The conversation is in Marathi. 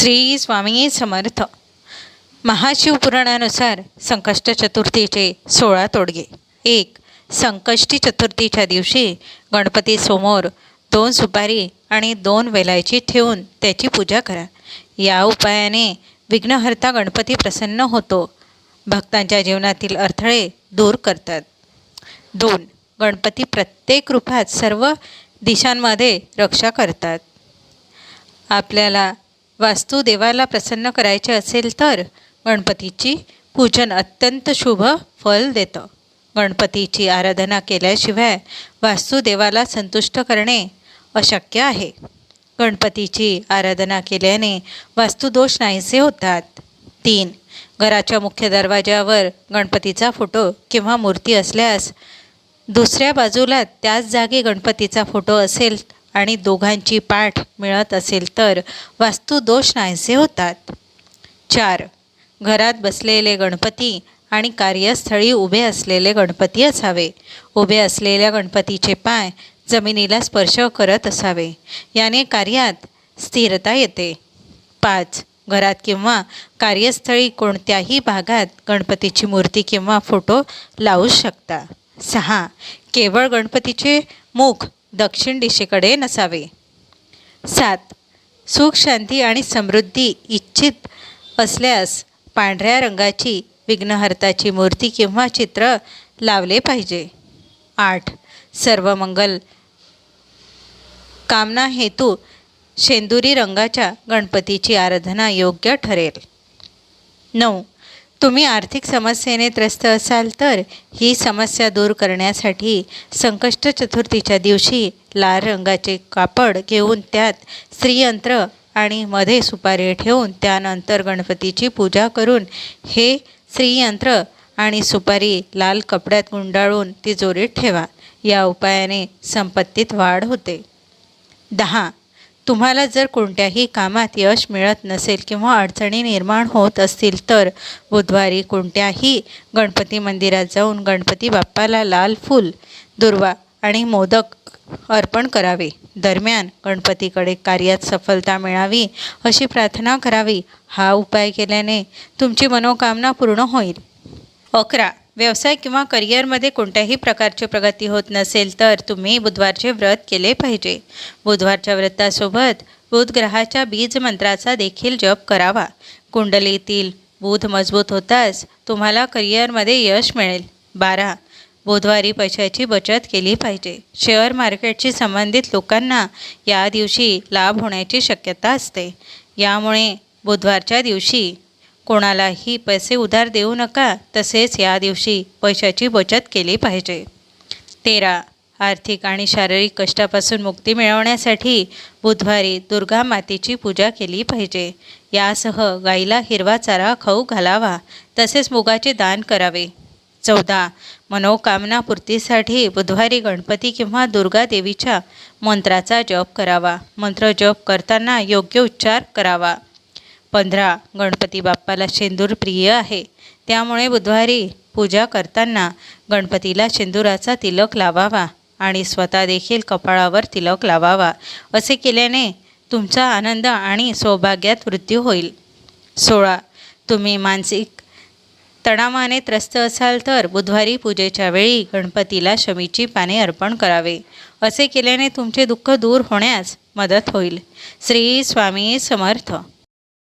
श्री स्वामी समर्थ. महाशिवपुराणानुसार संकष्ट चतुर्थीचे सोळा तोडगे. एक संकष्टी चतुर्थीच्या दिवशी गणपतीसमोर दोन सुपारी आणि दोन वेलायची ठेवून त्याची पूजा करा. या उपायाने विघ्नहर्ता गणपती प्रसन्न होतो. भक्तांच्या जीवनातील अडथळे दूर करतात. दोन गणपती प्रत्येक रूपात सर्व दिशांमध्ये रक्षा करतात. आपल्याला वास्तुदेवाला प्रसन्न करायचे असेल तर गणपतीची पूजन अत्यंत शुभ फल देतं. गणपतीची आराधना केल्याशिवाय वास्तुदेवाला संतुष्ट करणे अशक्य आहे. गणपतीची आराधना केल्याने वास्तुदोष नाहीसे होतात. तीन घराच्या मुख्य दरवाजावर गणपतीचा फोटो किंवा मूर्ती असल्यास दुसऱ्या बाजूला त्याच जागी गणपतीचा फोटो असेल आणि दोघांची पाठ मिळत असेल तर वास्तुदोष नाहीसे होतात. चार. घरात बसलेले गणपती आणि कार्यस्थळी उभे असलेले गणपती असावे. उभे असलेल्या गणपतीचे पाय जमिनीला स्पर्श करत असावे. याने कार्यात स्थिरता येते. पाच. घरात किंवा कार्यस्थळी कोणत्याही भागात गणपतीची मूर्ती किंवा फोटो लावू शकता. सहा. केवळ गणपतीचे मुख दक्षिण दिशेकडे नसावे. सात सुख शांती आणि समृद्धी इच्छित असल्यास पांढऱ्या रंगाची विघ्नहर्ताची मूर्ती किंवा चित्र लावले पाहिजे. आठ सर्व मंगल कामना हेतू शेंदुरी रंगाच्या गणपतीची आराधना योग्य ठरेल. नऊ तुम्ही आर्थिक समस्येने त्रस्त असाल तर ही समस्या दूर करण्यासाठी संकष्ट चतुर्थीच्या दिवशी लाल रंगाचे कापड घेऊन त्यात स्त्रियंत्र आणि मध्ये सुपारी ठेवून त्यानंतर गणपतीची पूजा करून हे श्रीयंत्र आणि सुपारी लाल कपड्यात गुंडाळून तिजोरीत ठेवा. या उपायाने संपत्तीत वाढ होते. दहा. तुम्हाला जर कोणत्याही कामात यश मिळत नसेल किंवा अडचणी निर्माण होत असतील तर बुधवारी कोणत्याही गणपती मंदिरात जाऊन गणपती बाप्पाला लाल फूल दुर्वा आणि मोदक अर्पण करावे. दरम्यान गणपतीकडे कार्यात सफलता मिळावी अशी प्रार्थना करावी. हा उपाय केल्याने तुमची मनोकामना पूर्ण होईल. अकरा व्यवसाय किंवा करिअरमध्ये कोणत्याही प्रकारची प्रगती होत नसेल तर तुम्ही बुधवारचे व्रत केले पाहिजे. बुधवारच्या व्रतासोबत बुध ग्रहाच्या बीज मंत्राचा देखील जप करावा. कुंडलीतील बुध मजबूत होताच तुम्हाला करिअरमध्ये यश मिळेल. बारा. बुधवारी पैशाची बचत केली पाहिजे. शेअर मार्केटशी संबंधित लोकांना या दिवशी लाभ होण्याची शक्यता असते. यामुळे बुधवारच्या दिवशी कोणालाही पैसे उधार देऊ नका तसेच या दिवशी पैशाची बचत केली पाहिजे. तेरा. आर्थिक आणि शारीरिक कष्टापासून मुक्ती मिळवण्यासाठी बुधवारी दुर्गा मातेची पूजा केली पाहिजे. यासह गाईला हिरवा चारा खाऊ घालावा तसेच मुगाचे दान करावे. चौदा. मनोकामनापूर्तीसाठी बुधवारी गणपती किंवा दुर्गा देवीच्या मंत्राचा जप करावा. मंत्र जप करताना योग्य उच्चार करावा. पंधरा गणपती बाप्पाला शेंदूर प्रिय आहे. त्यामुळे बुधवारी पूजा करताना गणपतीला शेंदुराचा तिलक लावावा आणि स्वतः देखील कपाळावर तिलक लावावा असे केल्याने तुमचा आनंद आणि सौभाग्यात वृद्धी होईल. सोळा तुम्ही मानसिक तणावाने त्रस्त असाल तर बुधवारी पूजेच्या वेळी गणपतीला शमीची पाने अर्पण करावे असे केल्याने तुमचे दुःख दूर होण्यास मदत होईल. श्री स्वामी समर्थ.